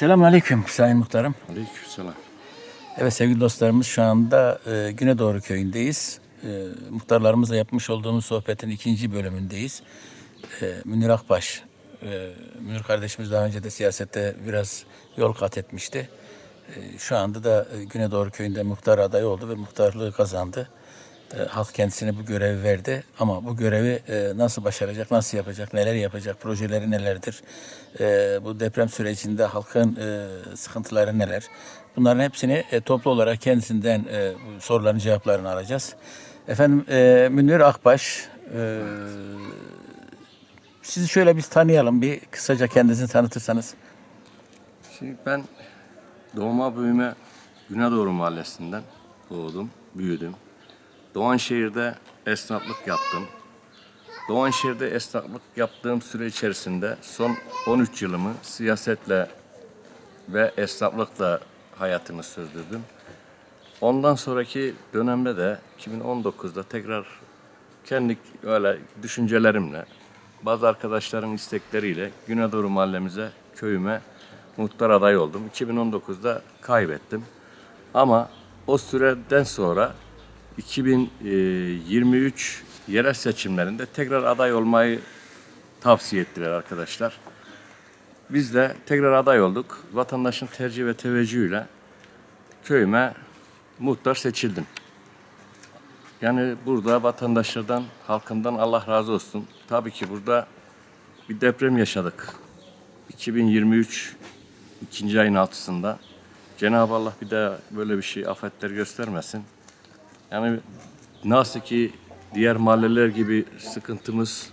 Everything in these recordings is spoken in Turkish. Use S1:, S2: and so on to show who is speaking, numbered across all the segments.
S1: Selamun Aleyküm Sayın Muhtarım.
S2: Aleykümselam.
S1: Evet sevgili dostlarımız şu anda e, Günedoğru köyündeyiz. E, muhtarlarımızla yapmış olduğumuz sohbetin ikinci bölümündeyiz. E, Münir Akbaş, e, Münir kardeşimiz daha önce de siyasette biraz yol kat etmişti. E, şu anda da e, Günedoğru köyünde muhtar adayı oldu ve muhtarlığı kazandı. E, halk kendisine bu görevi verdi ama bu görevi e, nasıl başaracak, nasıl yapacak, neler yapacak, projeleri nelerdir, e, bu deprem sürecinde halkın sıkıntıları neler, bunların hepsini toplu olarak kendisinden soruların cevaplarını alacağız. Efendim e, Münir Akbaş, sizi şöyle bir tanıyalım, bir kısaca kendinizi tanıtırsanız.
S2: Şimdi ben doğma büyüme Güneydoğu Mahallesi'nden doğdum, büyüdüm. Doğanşehir'de esnaflık yaptım. Doğanşehir'de esnaflık yaptığım süre içerisinde son 13 yılımı siyasetle ve esnaflıkla hayatımı sürdürdüm. Ondan sonraki dönemde de 2019'da tekrar kendi öyle düşüncelerimle, bazı arkadaşların istekleriyle Güneydoğu mahallemize, köyüme muhtar aday oldum. 2019'da kaybettim. Ama o süreden sonra 2023 yerel seçimlerinde tekrar aday olmayı tavsiye ettiler arkadaşlar. Biz de tekrar aday olduk. Vatandaşın tercih ve teveccühüyle köyüme muhtar seçildim. Yani burada vatandaşlardan, halkından Allah razı olsun. Tabii ki burada bir deprem yaşadık. 2023 ikinci ayın altısında. Cenab-ı Allah bir daha böyle bir şey afetler göstermesin. Yani nasıl ki diğer mahalleler gibi sıkıntımız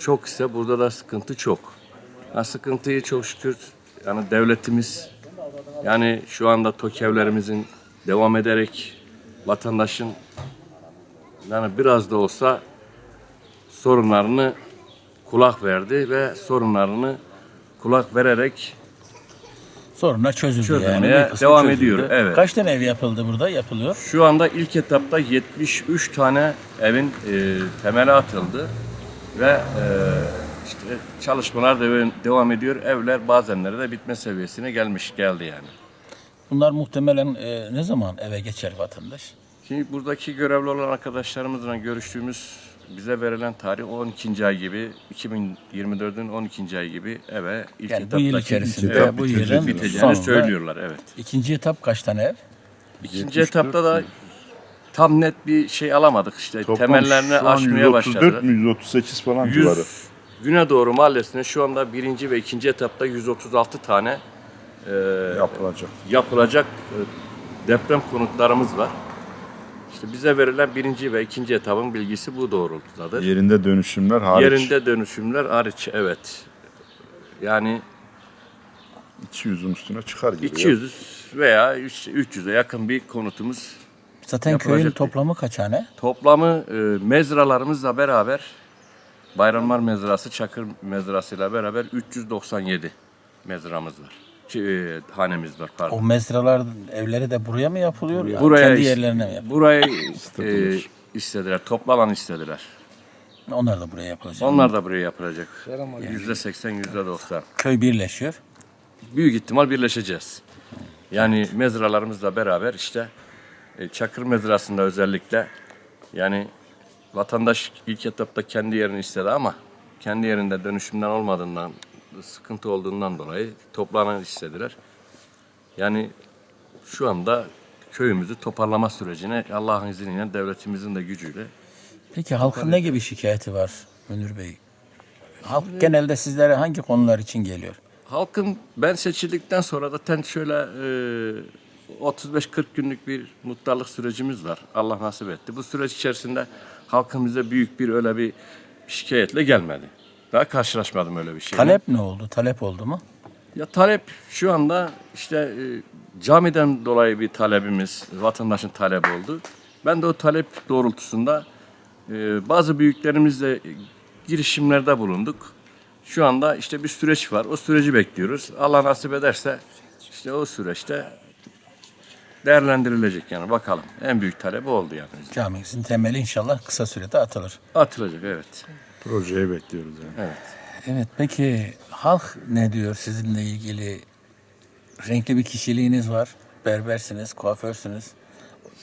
S2: çok ise burada da sıkıntı çok. Ha, sıkıntıyı çok şükür yani devletimiz yani şu anda TOK evlerimizin devam ederek vatandaşın yani biraz da olsa sorunlarını kulak verdi ve sorunlarını kulak vererek
S1: Sorunlar çözüldü
S2: Çözülmeye
S1: yani.
S2: devam
S1: çözüldü.
S2: ediyor, evet.
S1: Kaç tane ev yapıldı burada? Yapılıyor.
S2: şu anda ilk etapta 73 tane evin e, temeli atıldı ve e, işte çalışmalar devam, devam ediyor. Evler bazenleri de bitme seviyesine gelmiş geldi yani.
S1: Bunlar muhtemelen e, ne zaman eve geçer vatandaş?
S2: Şimdi buradaki görevli olan arkadaşlarımızla görüştüğümüz bize verilen tarih 12. ay gibi 2024'ün 12. ay gibi eve ilk
S1: Yani bu
S2: etapta
S1: yıl içerisinde
S2: Evet,
S1: bu yılın
S2: biteceğini söylüyorlar evet.
S1: ikinci etap kaç tane ev?
S2: İkinci etapta da tam net bir şey alamadık işte
S3: Toplam
S2: temellerini aşmaya
S3: 134
S2: başladılar.
S3: mi 138 falan civarı.
S2: 100 Güneydoğu Mahallesi'nde şu anda birinci ve ikinci etapta 136 tane e,
S3: Yapılacak.
S2: yapılacak e, deprem konutlarımız var. İşte bize verilen birinci ve ikinci etapın bilgisi bu doğrultudadır.
S3: Yerinde dönüşümler hariç.
S2: Yerinde dönüşümler hariç evet. Yani
S3: 200'ün üstüne çıkar gibi. ya.
S2: 200 veya 300'e yakın bir konutumuz.
S1: Zaten köyün
S2: bir-
S1: toplamı kaç hane?
S2: Toplamı e, mezralarımızla beraber Bayramlar mezrası, Çakır mezrasıyla beraber 397 mezramız var. E, hanemiz var pardon.
S1: O mezralar evleri de buraya mı yapılıyor? Yani
S2: Buraya
S1: kendi yerlerine mi yapılıyor?
S2: Burayı e, istediler, toplanan istediler.
S1: Onlar da buraya yapılacak.
S2: Onlar da buraya yapılacak. Yüzde seksen, yüzde doksan.
S1: Köy birleşiyor.
S2: Büyük ihtimal birleşeceğiz. Yani mezralarımızla beraber işte e, Çakır mezrasında özellikle yani vatandaş ilk etapta kendi yerini istedi ama kendi yerinde dönüşümden olmadığından sıkıntı olduğundan dolayı toplanan istediler. Yani şu anda köyümüzü toparlama sürecine Allah'ın izniyle devletimizin de gücüyle
S1: Peki halkın ne gibi şikayeti var Münir Bey? Halk genelde sizlere hangi konular için geliyor?
S2: Halkın ben seçildikten sonra da ten şöyle e, 35-40 günlük bir muhtarlık sürecimiz var. Allah nasip etti. Bu süreç içerisinde halkın bize büyük bir öyle bir şikayetle gelmedi. Daha karşılaşmadım öyle bir şeyle.
S1: Talep ne oldu? Talep oldu mu?
S2: Ya talep şu anda işte e, camiden dolayı bir talebimiz, vatandaşın talebi oldu. Ben de o talep doğrultusunda e, bazı büyüklerimizle girişimlerde bulunduk. Şu anda işte bir süreç var. O süreci bekliyoruz. Allah nasip ederse işte o süreçte değerlendirilecek yani bakalım. En büyük talebi oldu yani.
S1: Camimizin temeli inşallah kısa sürede atılır.
S2: Atılacak evet.
S3: Projeyi bekliyoruz yani.
S2: Evet.
S1: Evet peki halk ne diyor sizinle ilgili? renkli bir kişiliğiniz var. Berbersiniz, kuaförsünüz.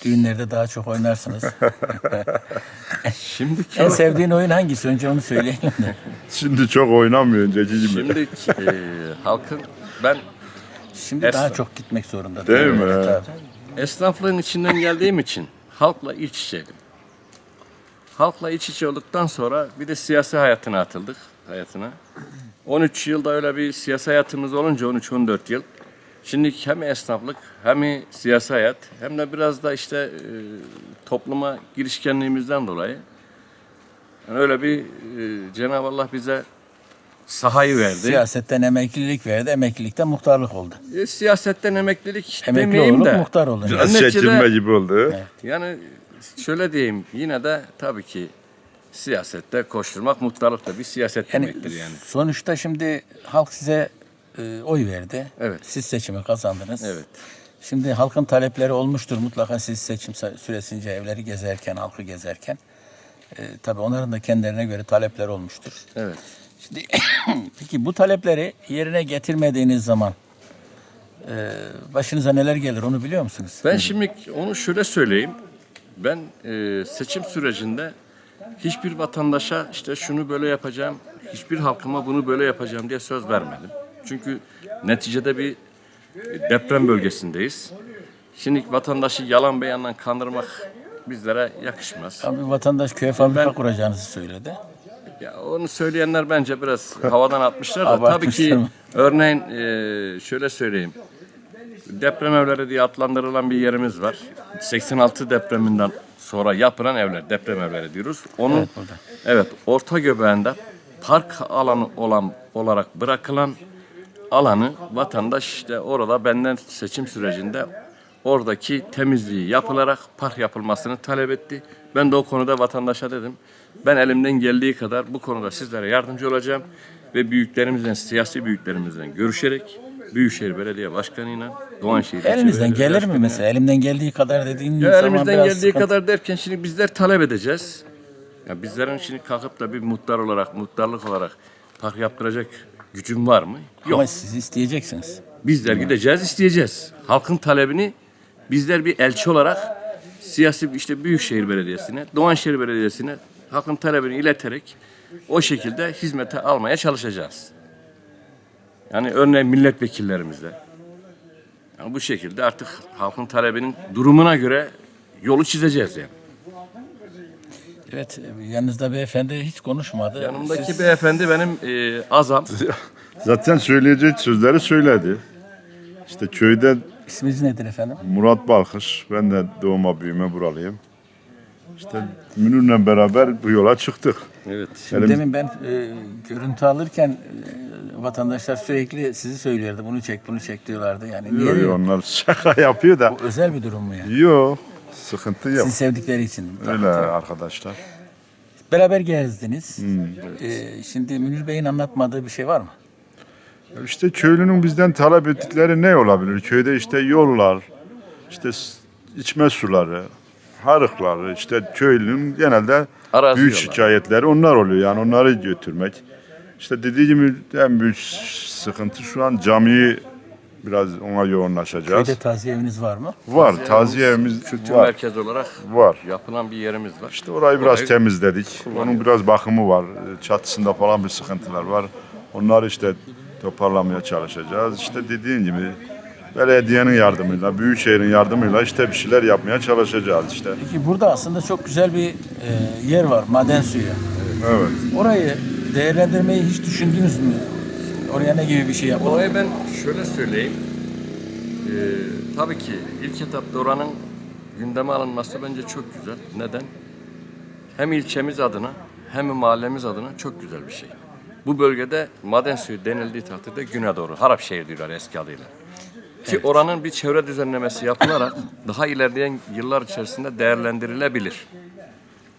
S1: Düğünlerde daha çok oynarsınız.
S2: Şimdiki
S1: en sevdiğin oyun hangisi? Önce onu söyleyelim de.
S3: Şimdi çok oynamıyor önceki gibi.
S2: Şimdi e, halkın ben
S1: Şimdi
S2: Esnaf.
S1: daha çok gitmek zorunda.
S3: Değil mi?
S1: Evet,
S2: esnaflığın içinden geldiğim için halkla iç içeydim. Halkla iç içe olduktan sonra bir de siyasi hayatına atıldık hayatına. 13 yılda öyle bir siyasi hayatımız olunca 13-14 yıl. Şimdi hem esnaflık hem siyasi hayat hem de biraz da işte e, topluma girişkenliğimizden dolayı yani öyle bir e, Cenab-ı Allah bize sahayı verdi.
S1: Siyasetten emeklilik verdi. Emeklilikten muhtarlık oldu.
S2: E, siyasetten emeklilik
S1: Emekli
S2: demeyeyim
S1: olup
S2: de.
S1: muhtar olun.
S3: Biraz
S2: Neticede-
S3: çekilme gibi oldu.
S2: Yani şöyle diyeyim yine de tabii ki siyasette koşturmak muhtarlık da bir siyaset
S1: Yani,
S2: demektir yani.
S1: sonuçta şimdi halk size e, oy verdi.
S2: Evet.
S1: Siz seçimi kazandınız.
S2: Evet.
S1: Şimdi halkın talepleri olmuştur mutlaka siz seçim süresince evleri gezerken, halkı gezerken. E, tabii onların da kendilerine göre talepleri olmuştur.
S2: Evet.
S1: Şimdi peki bu talepleri yerine getirmediğiniz zaman e, başınıza neler gelir onu biliyor musunuz?
S2: Ben şimdi onu şöyle söyleyeyim. Ben e, seçim sürecinde hiçbir vatandaşa işte şunu böyle yapacağım, hiçbir halkıma bunu böyle yapacağım diye söz vermedim. Çünkü neticede bir deprem bölgesindeyiz. Şimdi vatandaşı yalan beyanla kandırmak bizlere yakışmaz.
S1: Abi vatandaş köye fabrika
S2: Ben-
S1: kuracağınızı söyledi.
S2: Ya onu söyleyenler bence biraz havadan atmışlar da tabii ki örneğin e, şöyle söyleyeyim. Deprem evleri diye adlandırılan bir yerimiz var. 86 depreminden sonra yapılan evler, deprem evleri diyoruz. Onun
S1: Evet,
S2: evet orta göbeğinde park alanı olan olarak bırakılan alanı vatandaş işte orada benden seçim sürecinde oradaki temizliği yapılarak park yapılmasını talep etti. Ben de o konuda vatandaşa dedim. Ben elimden geldiği kadar bu konuda sizlere yardımcı olacağım ve büyüklerimizden, siyasi büyüklerimizden görüşerek Büyükşehir Belediye Başkanı'yla Doğanşehir
S1: Elinizden gelir mi
S2: Başkanı'yla-
S1: mesela? Elimden geldiği kadar dediğin
S2: ya
S1: zaman
S2: elimizden
S1: biraz
S2: geldiği
S1: sıkıntı.
S2: kadar derken şimdi bizler talep edeceğiz. Ya bizlerin şimdi kalkıp da bir muhtar olarak, muhtarlık olarak park yaptıracak gücüm var mı? Yok.
S1: Ama siz isteyeceksiniz.
S2: Bizler gideceğiz, isteyeceğiz. Halkın talebini bizler bir elçi olarak siyasi işte Büyükşehir Belediyesi'ne, Doğanşehir Belediyesi'ne halkın talebini ileterek o şekilde hizmete almaya çalışacağız. Yani örneğin milletvekillerimizle. Yani bu şekilde artık halkın talebinin durumuna göre yolu çizeceğiz yani.
S1: Evet, yanınızda beyefendi hiç konuşmadı.
S2: Yanımdaki
S1: Siz-
S2: beyefendi benim e, azam.
S3: Zaten söyleyeceği sözleri söyledi. İşte köyde
S1: İsminiz nedir efendim?
S3: Murat Balkış. Ben de doğma büyüme buralıyım. İşte Münir'le beraber bu yola çıktık.
S2: Evet.
S1: Şimdi
S3: Elim-
S1: demin ben e, görüntü alırken e, vatandaşlar sürekli sizi söylüyordu. Bunu çek, bunu çek diyorlardı. Yani niye?
S3: Yo, yo, onlar şaka yapıyor da.
S1: Bu özel bir durum mu yani?
S3: Yok. Sıkıntı yok.
S1: Sizi sevdikleri için.
S3: Öyle arkadaşlar.
S1: Beraber gezdiniz.
S3: Hmm.
S1: E, şimdi Münir Bey'in anlatmadığı bir şey var mı?
S3: İşte köylünün bizden talep ettikleri ne olabilir? Köyde işte yollar, işte içme suları, harıkları, işte köylünün genelde
S2: Arazi
S3: büyük
S2: yollar.
S3: şikayetleri onlar oluyor. Yani onları götürmek. İşte dediği gibi en büyük sıkıntı şu an camiyi biraz ona yoğunlaşacağız.
S1: Köyde taziye eviniz var mı?
S3: Var, taziye evimiz
S2: Kültür
S3: var.
S2: merkezi olarak
S3: Var.
S2: yapılan bir yerimiz var.
S3: İşte orayı biraz
S2: Orayı
S3: temizledik. Onun biraz bakımı var. Çatısında falan bir sıkıntılar var. Onları işte toparlamaya çalışacağız. İşte dediğin gibi belediyenin yardımıyla, büyükşehirin yardımıyla işte bir şeyler yapmaya çalışacağız işte.
S1: Peki burada aslında çok güzel bir e, yer var. Maden suyu.
S3: Evet.
S1: Orayı değerlendirmeyi hiç düşündünüz mü? Oraya ne gibi bir şey yapalım?
S2: Olayı ben şöyle söyleyeyim. Ee, tabii ki ilk etapta oranın gündeme alınması bence çok güzel. Neden? Hem ilçemiz adına hem mahallemiz adına çok güzel bir şey. Bu bölgede maden suyu denildiği takdirde güne doğru. Harapşehir diyorlar eski adıyla. Ki oranın bir çevre düzenlemesi yapılarak daha ilerleyen yıllar içerisinde değerlendirilebilir.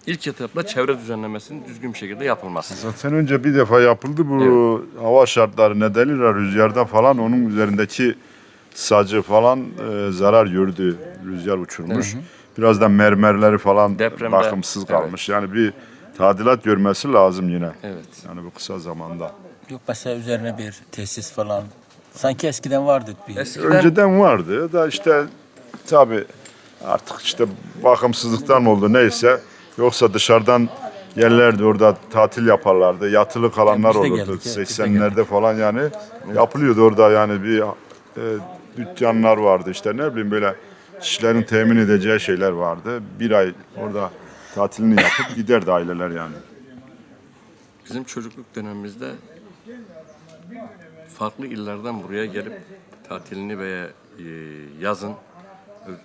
S2: İlk etapta çevre düzenlemesinin düzgün bir şekilde yapılması.
S3: Zaten önce bir defa yapıldı bu hava şartları nedeniyle rüzgarda falan onun üzerindeki sacı falan e, zarar gördü. Rüzgar uçurmuş. Biraz da mermerleri falan
S2: Depremde,
S3: bakımsız
S2: evet.
S3: kalmış. Yani bir tadilat görmesi lazım yine.
S2: Evet.
S3: Yani bu kısa zamanda.
S1: Yok mesela üzerine bir tesis falan Sanki eskiden vardı bir.
S2: Eskiden
S3: Önceden vardı da işte tabi artık işte bakımsızlıktan oldu neyse. Yoksa dışarıdan yerlerdi orada tatil yaparlardı. Yatılı kalanlar
S1: biz de
S3: olurdu.
S1: geldik, evet, biz de
S3: 80'lerde falan yani yapılıyordu orada yani bir e, dükkanlar vardı işte ne bileyim böyle kişilerin temin edeceği şeyler vardı. Bir ay orada tatilini yapıp giderdi aileler yani.
S2: bizim çocukluk dönemimizde farklı illerden buraya gelip tatilini veya e, yazın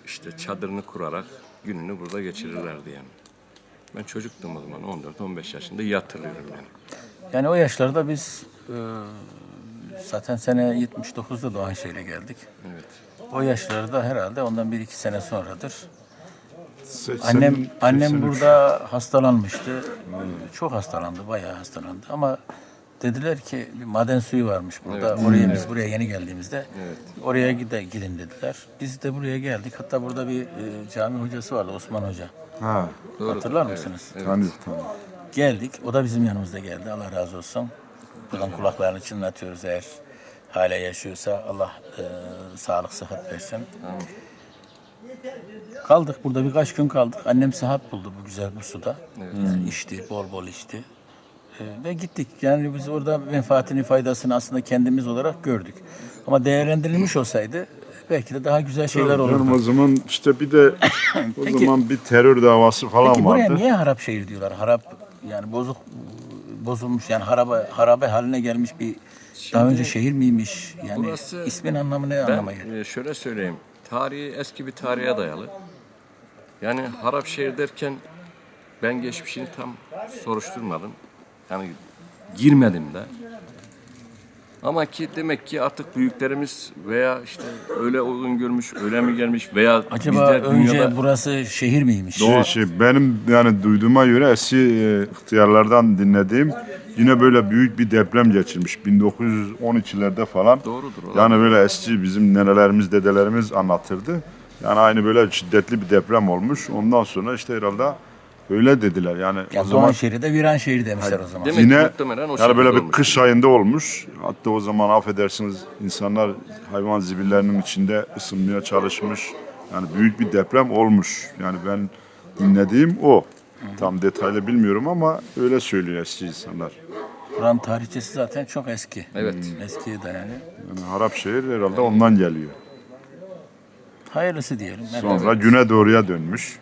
S2: işte çadırını kurarak gününü burada geçirirlerdi yani. Ben çocuktum o zaman 14-15 yaşında iyi hatırlıyorum yani.
S1: Yani o yaşlarda biz e, zaten sene 79'da Doğanşehir'e geldik.
S2: Evet.
S1: O yaşlarda herhalde ondan bir iki sene sonradır.
S3: 80
S1: Annem annem
S3: 83.
S1: burada hastalanmıştı. Çok hastalandı, bayağı hastalandı ama dediler ki bir maden suyu varmış burada. Oraya biz buraya yeni geldiğimizde oraya gide, gidin dediler. Biz de buraya geldik. Hatta burada bir e, cami hocası vardı Osman Hoca.
S3: Ha,
S1: Hatırlar mısınız?
S3: tanıyorum tanıyorum.
S1: Geldik. O da bizim yanımızda geldi. Allah razı olsun. Buradan kulaklarını çınlatıyoruz eğer hala yaşıyorsa Allah e, sağlık sıhhat versin. Kaldık burada birkaç gün kaldık. Annem sıhhat buldu bu güzel bu suda. Yani içti, bol bol içti. E, ve gittik. Yani biz orada menfaatini, faydasını aslında kendimiz olarak gördük. Ama değerlendirilmiş olsaydı belki de daha güzel şeyler
S3: Canım
S1: olurdu.
S3: o zaman işte bir de o
S1: Peki-
S3: zaman bir terör davası falan
S1: Peki buraya
S3: vardı.
S1: niye harap şehir diyorlar? Harap yani bozuk bozulmuş yani harabe harabe haline gelmiş bir daha önce şehir miymiş? Yani
S2: Burası-
S1: ismin anlamı ne anlama
S2: Ben
S1: geliyor?
S2: şöyle söyleyeyim. Tarihi eski bir tarihe dayalı. Yani harap şehir derken ben geçmişini tam soruşturmadım. Yani girmedim de. Ama ki demek ki artık büyüklerimiz veya işte öyle uygun görmüş, öyle mi gelmiş veya
S1: Acaba
S2: bizler
S1: önce
S2: dünyada
S1: burası şehir miymiş?
S3: Şey, şey, benim yani duyduğuma göre eski e, ihtiyarlardan dinlediğim yine böyle büyük bir deprem geçirmiş 1912'lerde falan.
S2: Doğrudur, olabilir.
S3: Yani böyle eski bizim nenelerimiz, dedelerimiz anlatırdı. Yani aynı böyle şiddetli bir deprem olmuş. Ondan sonra işte herhalde öyle dediler. Yani
S1: Yani
S3: o zaman
S1: Doğan şehri de viran şehir demişler o zaman.
S2: Demek
S3: yine
S2: muhtemelen o
S3: yani
S2: şekilde
S3: böyle bir
S2: olmuş.
S3: kış ayında olmuş. Hatta o zaman affedersiniz insanlar hayvan zibillerinin içinde ısınmaya çalışmış. Yani büyük bir deprem olmuş. Yani ben dinlediğim o. Tam detaylı bilmiyorum ama öyle söylüyor eski insanlar.
S1: Buranın tarihçesi zaten çok eski.
S2: Evet.
S1: Eskiye dayanıyor.
S3: Yani harap şehir herhalde ondan geliyor.
S1: Hayırlısı diyelim.
S3: Sonra güne doğruya dönmüş.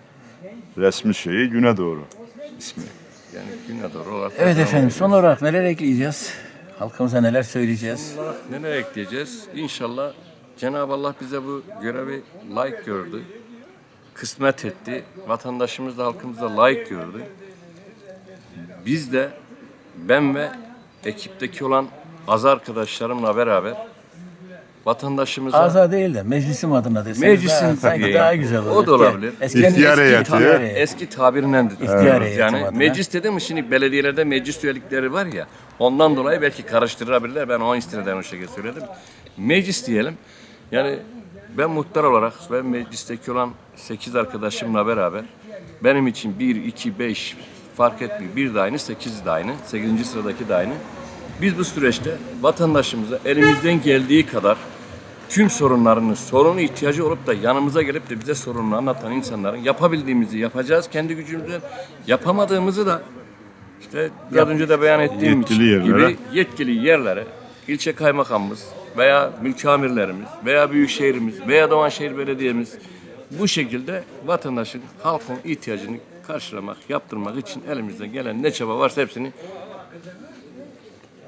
S3: Resmi şeyi güne doğru ismi.
S2: yani güne doğru olarak
S1: Evet efendim son olarak neler ekleyeceğiz? Halkımıza neler söyleyeceğiz?
S2: olarak neler ekleyeceğiz? İnşallah Cenab-ı Allah bize bu görevi layık gördü. Kısmet etti. Vatandaşımız da halkımız da layık gördü. Biz de ben ve ekipteki olan az arkadaşlarımla beraber vatandaşımıza
S1: Azade değil de meclisim adına deseniz
S2: Meclisin
S1: daha, sanki daha güzel olur.
S2: O da olabilir.
S1: Eskiden
S3: İhtiyar
S1: eski
S3: heyeti.
S1: ihtiyar heyeti.
S2: eski tabirinden
S1: İhtiyar heyeti
S2: yani
S1: adına.
S2: meclis dedim mi şimdi belediyelerde meclis üyelikleri var ya ondan dolayı belki karıştırabilirler. Ben o istineden o şekilde söyledim. Meclis diyelim. Yani ben muhtar olarak ve meclisteki olan 8 arkadaşımla beraber benim için 1, 2, 5 fark etmiyor. Bir de aynı, 8 de aynı. 8. sıradaki de aynı. Biz bu süreçte vatandaşımıza elimizden geldiği kadar tüm sorunlarını, sorunu ihtiyacı olup da yanımıza gelip de bize sorununu anlatan insanların yapabildiğimizi yapacağız kendi gücümüzle. Yapamadığımızı da işte biraz önce de beyan ettiğim
S3: Yetkili yerlere.
S2: gibi yetkili yerlere ilçe kaymakamımız veya mülki amirlerimiz veya büyükşehirimiz veya Doğanşehir Belediye'miz bu şekilde vatandaşın, halkın ihtiyacını karşılamak, yaptırmak için elimizden gelen ne çaba varsa hepsini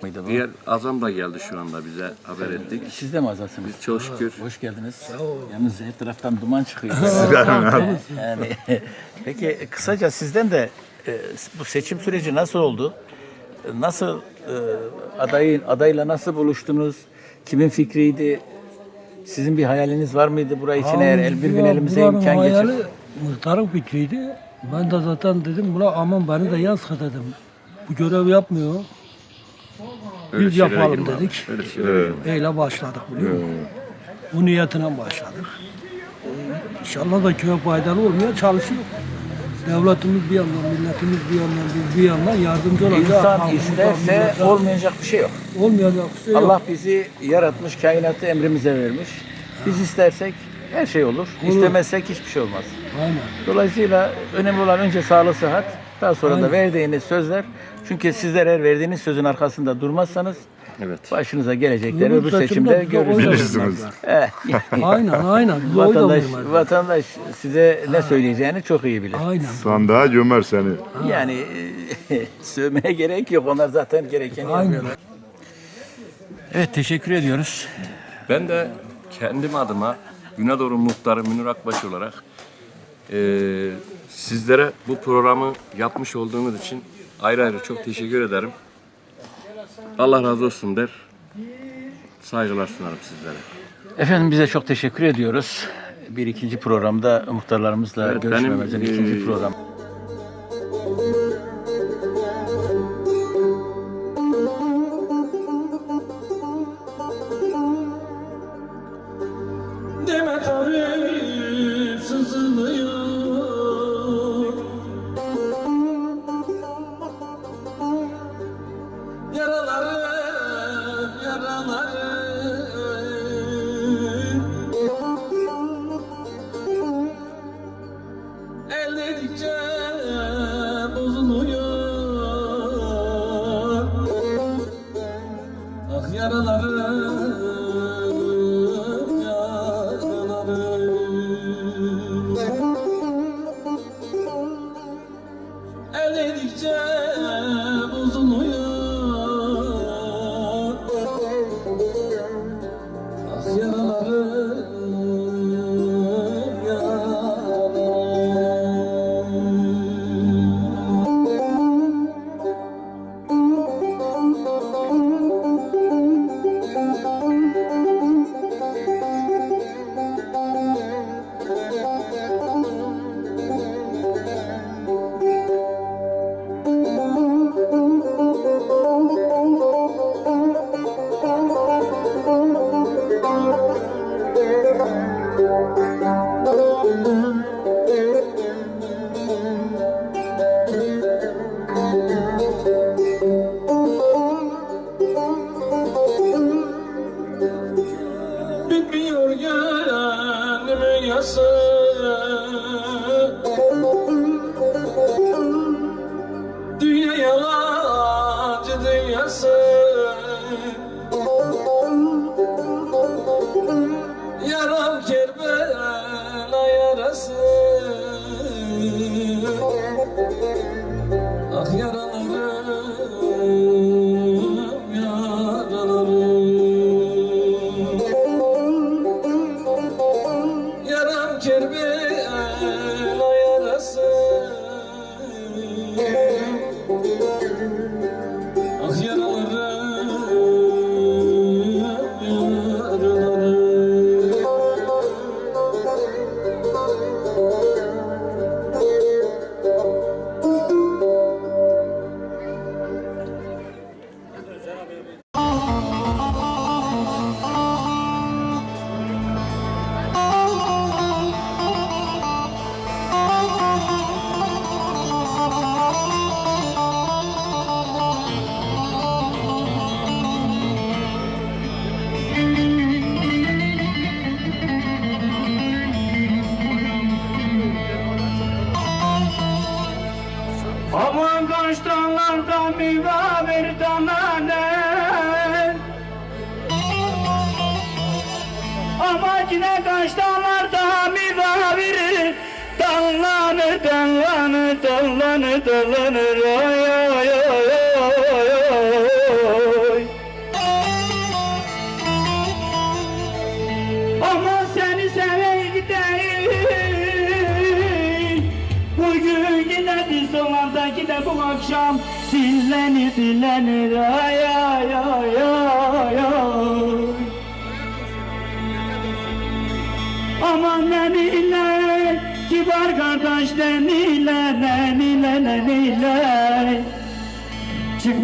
S1: Mıydı bu?
S2: diğer azam da geldi şu anda bize haber ettik.
S1: Siz de mi azatsınız?
S2: Çok şükür.
S1: Hoş geldiniz. Yalnız her taraftan duman çıkıyor. yani, peki kısaca sizden de e, bu seçim süreci nasıl oldu? Nasıl e, adayın adayla nasıl buluştunuz? Kimin fikriydi? Sizin bir hayaliniz var mıydı burayı için eğer el bir gün elimize imkan
S4: hayali
S1: geçir?
S4: Muhtarın fikriydi. Ben de zaten dedim buna aman beni de yaz dedim. Bu görev yapmıyor.
S2: Öyle
S4: Biz yapalım dedik.
S2: Öyle.
S4: Öyle başladık biliyor musun? Bu niyetine başladık. Ee, İnşallah da köye faydalı olmaya çalışıyor.
S5: Devletimiz bir yandan, milletimiz bir yandan, biz bir yandan yardımcı olacağız.
S1: İnsan isterse olmayacak bir şey yok.
S5: olmayacak bir şey yok.
S1: Allah bizi yaratmış, kainatı emrimize vermiş. Biz istersek her şey olur. İstemezsek hiçbir şey olmaz.
S5: Aynen.
S1: Dolayısıyla önemli olan önce sağlık, sıhhat, daha sonra da
S5: Aynen.
S1: verdiğiniz sözler. Çünkü sizler eğer verdiğiniz sözün arkasında durmazsanız
S4: Evet.
S1: başınıza gelecekleri
S5: Öbür seçimde da
S1: görürsünüz.
S5: Aynen aynen. Da
S1: vatandaş, vatandaş size ne söyleyeceğini çok iyi bilir.
S5: Aynen.
S3: Sandığa gömer seni.
S1: Yani sövmeye gerek yok. Onlar zaten gerekeni
S5: Aynen.
S1: yapıyorlar. Evet teşekkür ediyoruz.
S4: Ben de kendim adıma Güneydoğu Muhtarı Münir Akbaş olarak eee, sizlere bu programı yapmış olduğunuz için ayrı ayrı çok teşekkür ederim. Allah razı olsun der. Saygılar sunarım sizlere.
S1: Efendim bize çok teşekkür ediyoruz. Bir ikinci programda muhtarlarımızla
S4: Evet,
S1: görüşmemizin
S4: benim,
S1: ikinci
S4: e,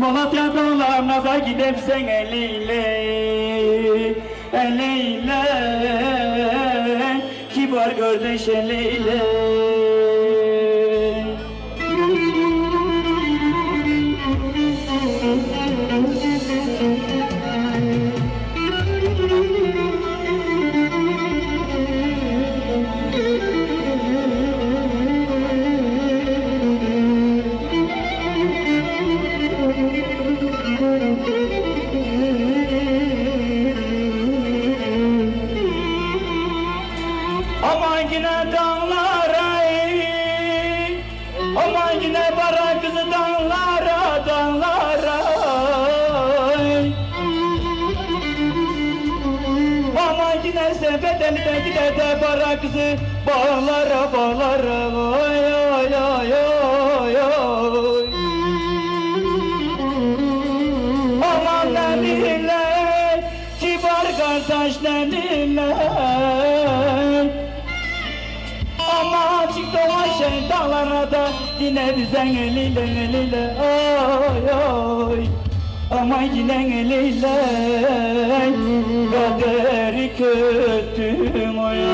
S6: Malatya dağlarına da gidersen eliyle Eliyle. Kibar kardeş eliyle Seni de gider de bara kızı. Bağlara bağlara Oy oy oy oy oy Aman nenile Kibar kardeş nenile Ama o şey dağlara da Yine bizden eliyle eliyle Oy oy ama yine leylek kaderi kötüm oya